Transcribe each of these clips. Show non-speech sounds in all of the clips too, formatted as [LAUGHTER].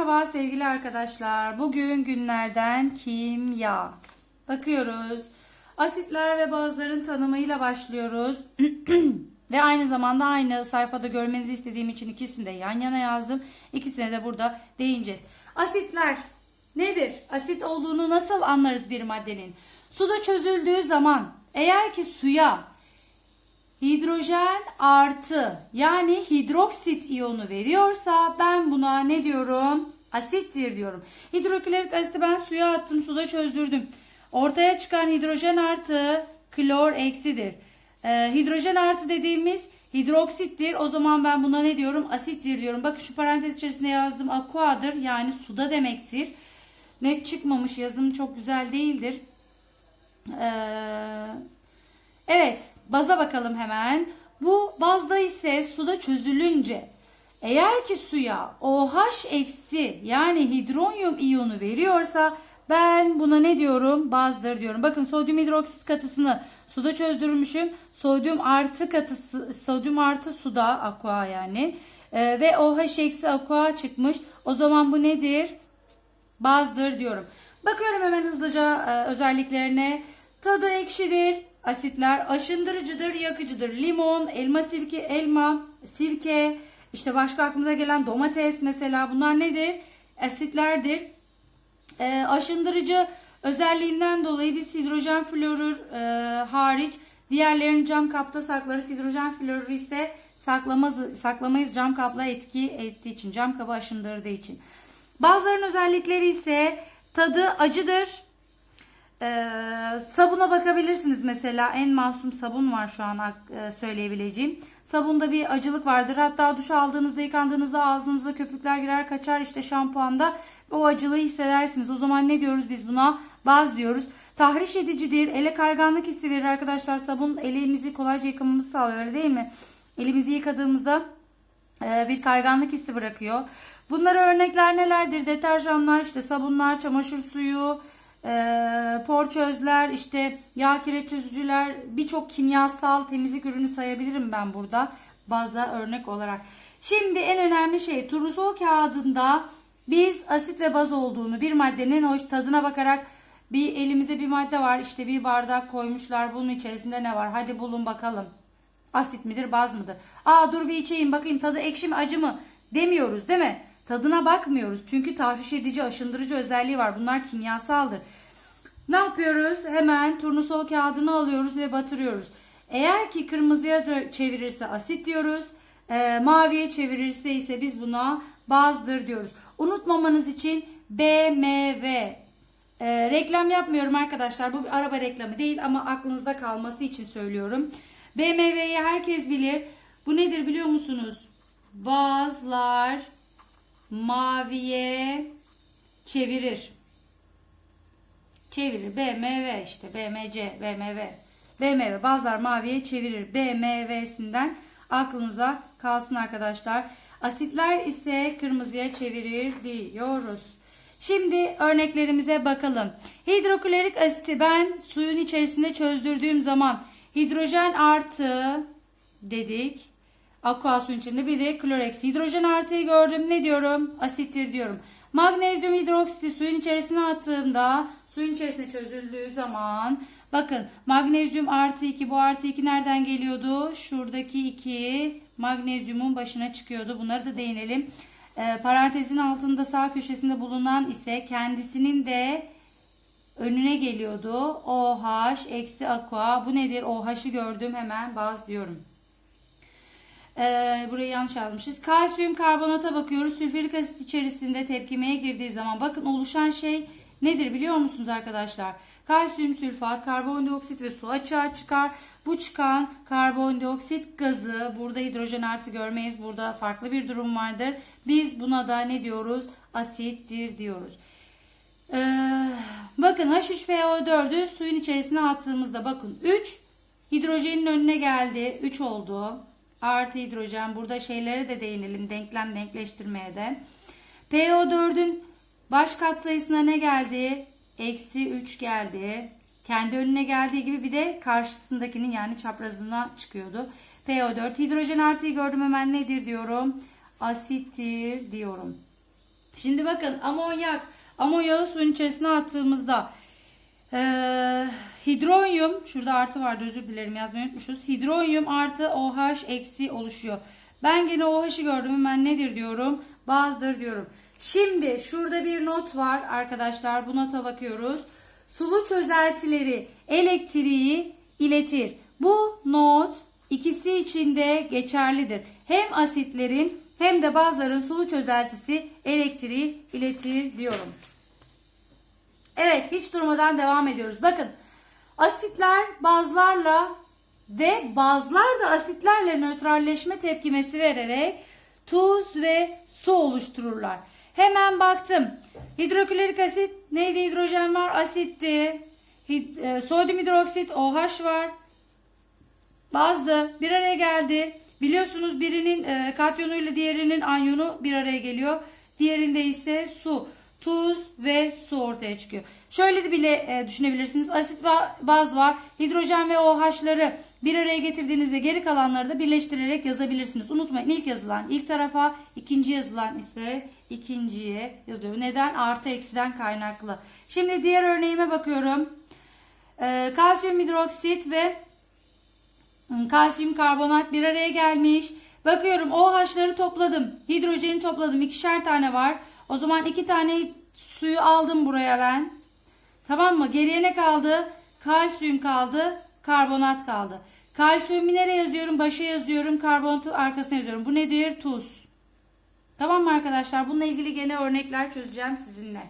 Merhaba sevgili arkadaşlar. Bugün günlerden kimya. Bakıyoruz. Asitler ve bazların tanımıyla başlıyoruz. [CLEARS THROAT] ve aynı zamanda aynı sayfada görmenizi istediğim için ikisini de yan yana yazdım. İkisine de burada değineceğiz. Asitler nedir? Asit olduğunu nasıl anlarız bir maddenin? Suda çözüldüğü zaman eğer ki suya hidrojen artı yani hidroksit iyonu veriyorsa ben buna ne diyorum? Asittir diyorum. Hidroklorik asiti ben suya attım, suda çözdürdüm. Ortaya çıkan hidrojen artı klor eksidir. Ee, hidrojen artı dediğimiz hidroksittir. O zaman ben buna ne diyorum? Asittir diyorum. Bakın şu parantez içerisinde yazdım. Aquadır yani suda demektir. Net çıkmamış yazım çok güzel değildir. Eee Evet, baza bakalım hemen. Bu bazda ise suda çözülünce eğer ki suya OH eksi yani hidronyum iyonu veriyorsa ben buna ne diyorum? Bazdır diyorum. Bakın sodyum hidroksit katısını suda çözdürmüşüm. Sodyum artı katısı, sodyum artı suda aqua yani. Ee, ve OH eksi aqua çıkmış. O zaman bu nedir? Bazdır diyorum. Bakıyorum hemen hızlıca e, özelliklerine. Tadı ekşidir. Asitler aşındırıcıdır, yakıcıdır. Limon, elma sirke, elma, sirke, işte başka aklımıza gelen domates mesela bunlar nedir? Asitlerdir. E, aşındırıcı özelliğinden dolayı biz hidrojen florür e, hariç diğerlerini cam kapta saklarız. Hidrojen florür ise saklamaz, saklamayız cam kapla etki ettiği için, cam kabı aşındırdığı için. Bazılarının özellikleri ise tadı acıdır. Ee, sabuna bakabilirsiniz mesela en masum sabun var şu an e, söyleyebileceğim. Sabunda bir acılık vardır. Hatta duş aldığınızda yıkandığınızda ağzınıza köpükler girer kaçar işte şampuanda o acılığı hissedersiniz. O zaman ne diyoruz biz buna? Baz diyoruz. Tahriş edicidir. Ele kayganlık hissi verir arkadaşlar. Sabun elimizi kolayca yıkamamızı sağlıyor öyle değil mi? Elimizi yıkadığımızda e, bir kayganlık hissi bırakıyor. Bunlara örnekler nelerdir? Deterjanlar, işte sabunlar, çamaşır suyu, e, porçözler, işte yağ kireç çözücüler, birçok kimyasal temizlik ürünü sayabilirim ben burada bazda örnek olarak. Şimdi en önemli şey turnusol kağıdında biz asit ve baz olduğunu bir maddenin hoş tadına bakarak bir elimize bir madde var işte bir bardak koymuşlar bunun içerisinde ne var? Hadi bulun bakalım. Asit midir baz mıdır? Aa dur bir içeyim bakayım tadı ekşi mi acı mı? Demiyoruz değil mi Tadına bakmıyoruz. Çünkü tahriş edici, aşındırıcı özelliği var. Bunlar kimyasaldır. Ne yapıyoruz? Hemen turnusol kağıdını alıyoruz ve batırıyoruz. Eğer ki kırmızıya çevirirse asit diyoruz. E, maviye çevirirse ise biz buna bazdır diyoruz. Unutmamanız için BMW e, reklam yapmıyorum arkadaşlar. Bu bir araba reklamı değil ama aklınızda kalması için söylüyorum. BMW'yi herkes bilir. Bu nedir biliyor musunuz? Bazlar maviye çevirir. Çevirir. BMW işte BMC, BMW. BMW bazılar maviye çevirir. BMW'sinden aklınıza kalsın arkadaşlar. Asitler ise kırmızıya çevirir diyoruz. Şimdi örneklerimize bakalım. Hidroklorik asiti ben suyun içerisinde çözdürdüğüm zaman hidrojen artı dedik. Aqua suyun içinde bir de kloreksi. Hidrojen artıyı gördüm. Ne diyorum? Asittir diyorum. Magnezyum hidroksiti suyun içerisine attığımda suyun içerisinde çözüldüğü zaman bakın magnezyum artı 2 bu artı 2 nereden geliyordu? Şuradaki 2 magnezyumun başına çıkıyordu. Bunları da değinelim. E, parantezin altında sağ köşesinde bulunan ise kendisinin de önüne geliyordu. OH eksi aqua. Bu nedir? OH'ı gördüm hemen baz diyorum. Ee, burayı yanlış yazmışız. Kalsiyum karbonata bakıyoruz. Sülfürik asit içerisinde tepkimeye girdiği zaman bakın oluşan şey nedir biliyor musunuz arkadaşlar? Kalsiyum sülfat, karbondioksit ve su açığa çıkar. Bu çıkan karbondioksit gazı burada hidrojen artı görmeyiz. Burada farklı bir durum vardır. Biz buna da ne diyoruz? Asittir diyoruz. Ee, bakın H3PO4'ü suyun içerisine attığımızda bakın 3 hidrojenin önüne geldi. 3 oldu artı hidrojen. Burada şeylere de değinelim. Denklem denkleştirmeye de. PO4'ün baş katsayısına ne geldi? Eksi 3 geldi. Kendi önüne geldiği gibi bir de karşısındakinin yani çaprazına çıkıyordu. PO4 hidrojen artıyı gördüm hemen nedir diyorum? Asittir diyorum. Şimdi bakın amonyak. Amonyağı suyun içerisine attığımızda eee, hidronyum şurada artı vardı özür dilerim yazmayı unutmuşuz. Hidronyum artı OH eksi oluşuyor. Ben gene OH'ı gördüm hemen nedir diyorum? Bazdır diyorum. Şimdi şurada bir not var arkadaşlar. Bu nota bakıyoruz. Sulu çözeltileri elektriği iletir. Bu not ikisi için de geçerlidir. Hem asitlerin hem de bazıların sulu çözeltisi elektriği iletir diyorum. Evet hiç durmadan devam ediyoruz. Bakın asitler bazlarla ve bazlar da asitlerle nötralleşme tepkimesi vererek tuz ve su oluştururlar. Hemen baktım. Hidroklorik asit neydi? Hidrojen var, asitti. Hid- e, sodyum hidroksit OH var. Bazı bir araya geldi. Biliyorsunuz birinin e, katyonuyla diğerinin anyonu bir araya geliyor. Diğerinde ise su, tuz ve su ortaya çıkıyor. Şöyle de bile e, düşünebilirsiniz. Asit ve baz var. Hidrojen ve OH'ları bir araya getirdiğinizde geri kalanları da birleştirerek yazabilirsiniz. Unutmayın ilk yazılan ilk tarafa, ikinci yazılan ise ikinciye yazılıyor. Neden? Artı eksiden kaynaklı. Şimdi diğer örneğime bakıyorum. E, kalsiyum hidroksit ve Kalsiyum karbonat bir araya gelmiş. Bakıyorum OH'ları topladım. Hidrojeni topladım. İkişer tane var. O zaman iki tane suyu aldım buraya ben. Tamam mı? Geriye ne kaldı? Kalsiyum kaldı. Karbonat kaldı. Kalsiyumu nereye yazıyorum? Başa yazıyorum. Karbonatı arkasına yazıyorum. Bu nedir? Tuz. Tamam mı arkadaşlar? Bununla ilgili gene örnekler çözeceğim sizinle.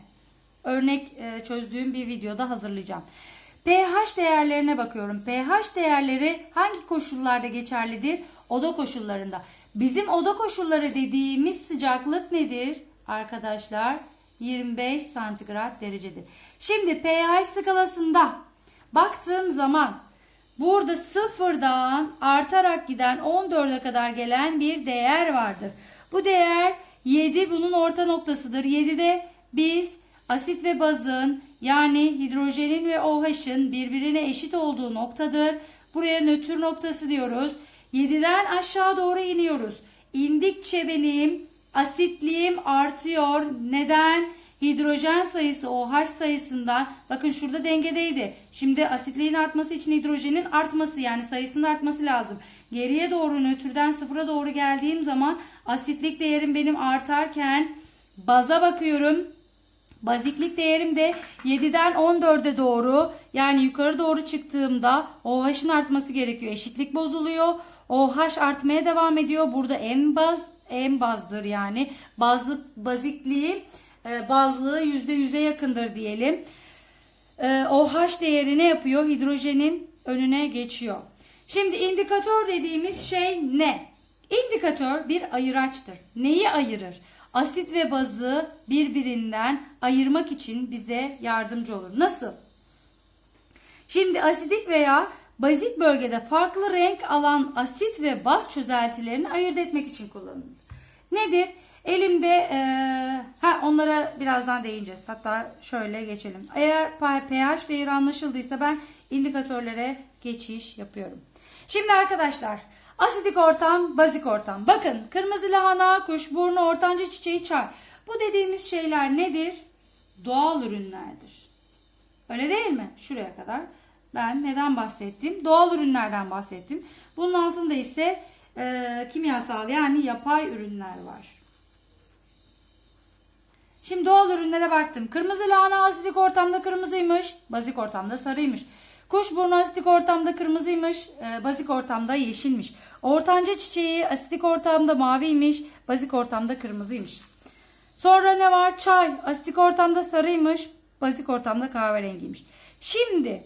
Örnek e, çözdüğüm bir videoda hazırlayacağım. pH değerlerine bakıyorum. pH değerleri hangi koşullarda geçerlidir? Oda koşullarında. Bizim oda koşulları dediğimiz sıcaklık nedir? Arkadaşlar 25 santigrat derecedir. Şimdi pH skalasında baktığım zaman burada sıfırdan artarak giden 14'e kadar gelen bir değer vardır. Bu değer 7 bunun orta noktasıdır. 7'de biz asit ve bazın yani hidrojenin ve OH'ın birbirine eşit olduğu noktadır. Buraya nötr noktası diyoruz. 7'den aşağı doğru iniyoruz. İndikçe benim asitliğim artıyor. Neden? Hidrojen sayısı OH sayısından bakın şurada dengedeydi. Şimdi asitliğin artması için hidrojenin artması yani sayısının artması lazım. Geriye doğru nötrden sıfıra doğru geldiğim zaman asitlik değerim benim artarken baza bakıyorum. Baziklik değerim de 7'den 14'e doğru yani yukarı doğru çıktığımda OH'ın artması gerekiyor. Eşitlik bozuluyor. OH artmaya devam ediyor. Burada en baz en bazdır yani. Bazlık bazikliği e, bazlığı %100'e yakındır diyelim. E, OH değeri ne yapıyor? Hidrojenin önüne geçiyor. Şimdi indikatör dediğimiz şey ne? İndikatör bir ayıraçtır. Neyi ayırır? Asit ve bazı birbirinden ayırmak için bize yardımcı olur. Nasıl? Şimdi asidik veya bazik bölgede farklı renk alan asit ve baz çözeltilerini ayırt etmek için kullanılır. Nedir? Elimde e, ha onlara birazdan değineceğiz. Hatta şöyle geçelim. Eğer pH değeri anlaşıldıysa ben indikatörlere geçiş yapıyorum. Şimdi arkadaşlar asidik ortam, bazik ortam. Bakın kırmızı lahana, kuşburnu, ortanca çiçeği, çay. Bu dediğimiz şeyler nedir? Doğal ürünlerdir. Öyle değil mi? Şuraya kadar. Ben neden bahsettim? Doğal ürünlerden bahsettim. Bunun altında ise e, kimyasal yani yapay ürünler var. Şimdi doğal ürünlere baktım. Kırmızı lahana asidik ortamda kırmızıymış, bazik ortamda sarıymış. Kuşburnu asidik ortamda kırmızıymış, e, bazik ortamda yeşilmiş. Ortanca çiçeği asidik ortamda maviymiş, bazik ortamda kırmızıymış. Sonra ne var? Çay asidik ortamda sarıymış, bazik ortamda kahverengiymiş. Şimdi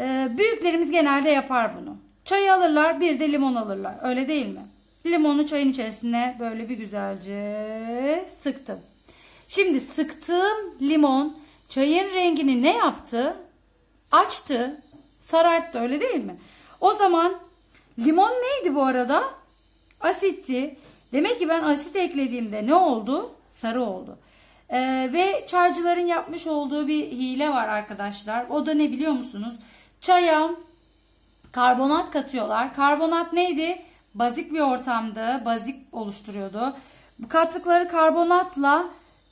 e, büyüklerimiz genelde yapar bunu. Çayı alırlar, bir de limon alırlar. Öyle değil mi? Limonu çayın içerisine böyle bir güzelce sıktım. Şimdi sıktığım limon çayın rengini ne yaptı? Açtı, sararttı öyle değil mi? O zaman limon neydi bu arada? Asitti. Demek ki ben asit eklediğimde ne oldu? Sarı oldu. Ee, ve çaycıların yapmış olduğu bir hile var arkadaşlar. O da ne biliyor musunuz? Çaya karbonat katıyorlar. Karbonat neydi? Bazik bir ortamda bazik oluşturuyordu. Bu kattıkları karbonatla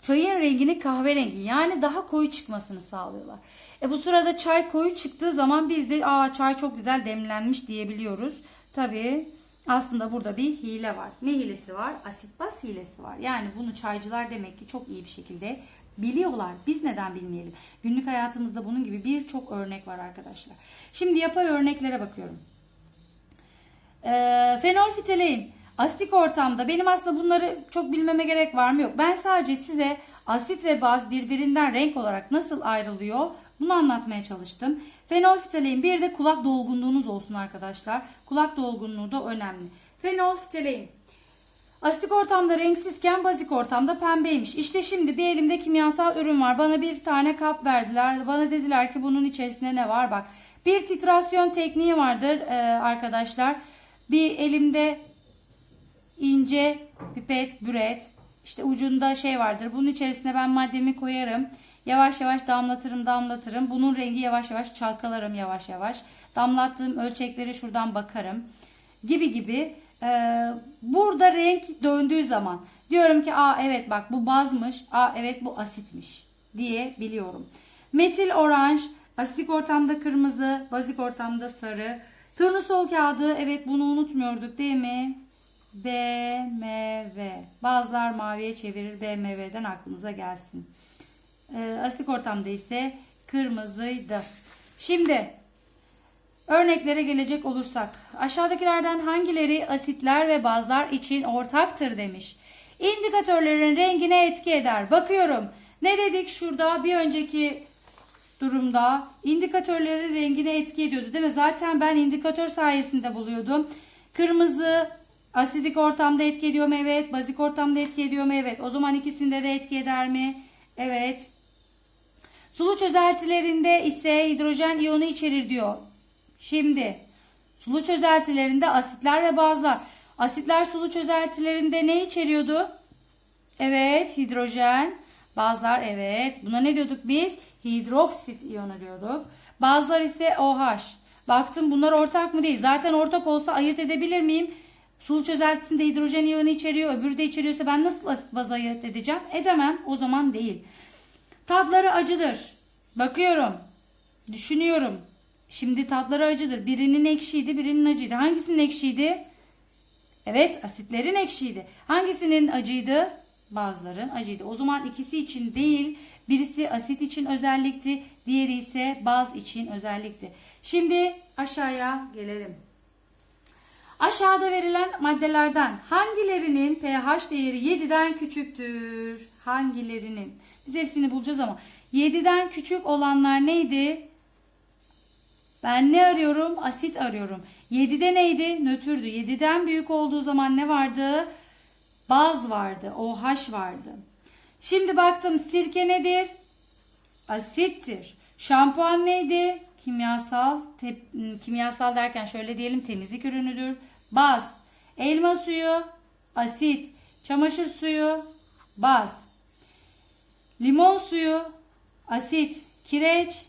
çayın rengini kahverengi yani daha koyu çıkmasını sağlıyorlar. E bu sırada çay koyu çıktığı zaman biz de aa çay çok güzel demlenmiş diyebiliyoruz. Tabii aslında burada bir hile var. Ne hilesi var? Asit baz hilesi var. Yani bunu çaycılar demek ki çok iyi bir şekilde biliyorlar. Biz neden bilmeyelim? Günlük hayatımızda bunun gibi birçok örnek var arkadaşlar. Şimdi yapay örneklere bakıyorum. Ee, fenolfitalein asitik ortamda benim aslında bunları çok bilmeme gerek var mı yok. Ben sadece size asit ve baz birbirinden renk olarak nasıl ayrılıyor bunu anlatmaya çalıştım. Fenolfitalein bir de kulak dolgunluğunuz olsun arkadaşlar. Kulak dolgunluğu da önemli. Fenolfitalein Asitik ortamda renksizken bazik ortamda pembeymiş. İşte şimdi bir elimde kimyasal ürün var. Bana bir tane kap verdiler. Bana dediler ki bunun içerisinde ne var? Bak bir titrasyon tekniği vardır e, arkadaşlar. Bir elimde ince pipet, büret. işte ucunda şey vardır. Bunun içerisine ben maddemi koyarım. Yavaş yavaş damlatırım, damlatırım. Bunun rengi yavaş yavaş çalkalarım yavaş yavaş. Damlattığım ölçekleri şuradan bakarım. Gibi gibi. Ee, burada renk döndüğü zaman diyorum ki aa evet bak bu bazmış. Aa evet bu asitmiş diye biliyorum. Metil oranj, asitik ortamda kırmızı, bazik ortamda sarı. Turnusol kağıdı evet bunu unutmuyorduk değil mi? BMW. Bazılar maviye çevirir BMW'den aklınıza gelsin. Ee, asitik ortamda ise kırmızıydı. Şimdi örneklere gelecek olursak aşağıdakilerden hangileri asitler ve bazlar için ortaktır demiş. İndikatörlerin rengine etki eder. Bakıyorum. Ne dedik şurada bir önceki durumda indikatörlerin rengine etki ediyordu değil mi? Zaten ben indikatör sayesinde buluyordum. Kırmızı asidik ortamda etki ediyor mu? Evet. Bazik ortamda etki ediyor mu? Evet. O zaman ikisinde de etki eder mi? Evet. Sulu çözeltilerinde ise hidrojen iyonu içerir diyor. Şimdi sulu çözeltilerinde asitler ve bazlar. Asitler sulu çözeltilerinde ne içeriyordu? Evet hidrojen. Bazlar evet. Buna ne diyorduk biz? Hidroksit iyonu diyorduk. Bazlar ise OH. Baktım bunlar ortak mı değil. Zaten ortak olsa ayırt edebilir miyim? Sulu çözeltisinde hidrojen iyonu içeriyor. Öbürü de içeriyorsa ben nasıl asit bazı ayırt edeceğim? Edemem. O zaman değil. Tatları acıdır. Bakıyorum. Düşünüyorum. Şimdi tatları acıdır. Birinin ekşiydi, birinin acıydı. Hangisinin ekşiydi? Evet, asitlerin ekşiydi. Hangisinin acıydı? Bazıların acıydı. O zaman ikisi için değil, birisi asit için özellikti, diğeri ise baz için özellikti. Şimdi aşağıya gelelim. Aşağıda verilen maddelerden hangilerinin pH değeri 7'den küçüktür? Hangilerinin? Biz hepsini bulacağız ama 7'den küçük olanlar neydi? Ben ne arıyorum? Asit arıyorum. 7'de neydi? Nötrdü. 7'den büyük olduğu zaman ne vardı? Baz vardı. OH vardı. Şimdi baktım sirke nedir? Asittir. Şampuan neydi? Kimyasal. Te- kimyasal derken şöyle diyelim temizlik ürünüdür. Baz. Elma suyu. Asit. Çamaşır suyu. Baz. Limon suyu. Asit. Kireç.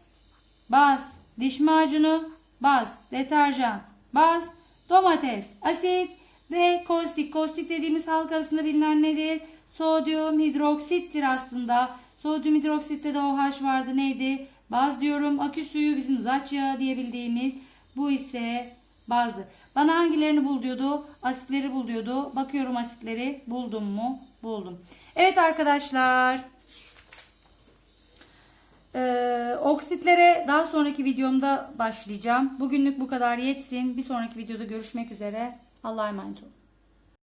Baz. Diş macunu. Baz. Deterjan. Baz. Domates. Asit. Ve kostik. Kostik dediğimiz halk arasında bilinen nedir? Sodyum hidroksittir aslında. Sodyum hidroksitte de OH vardı. Neydi? Baz diyorum. Akü suyu bizim zaç yağı diye bildiğimiz. Bu ise bazdır. Bana hangilerini bul diyordu? Asitleri bul diyordu. Bakıyorum asitleri. Buldum mu? Buldum. Evet arkadaşlar. Ee, oksitlere daha sonraki videomda başlayacağım. Bugünlük bu kadar yetsin. Bir sonraki videoda görüşmek üzere. Allah'a emanet olun.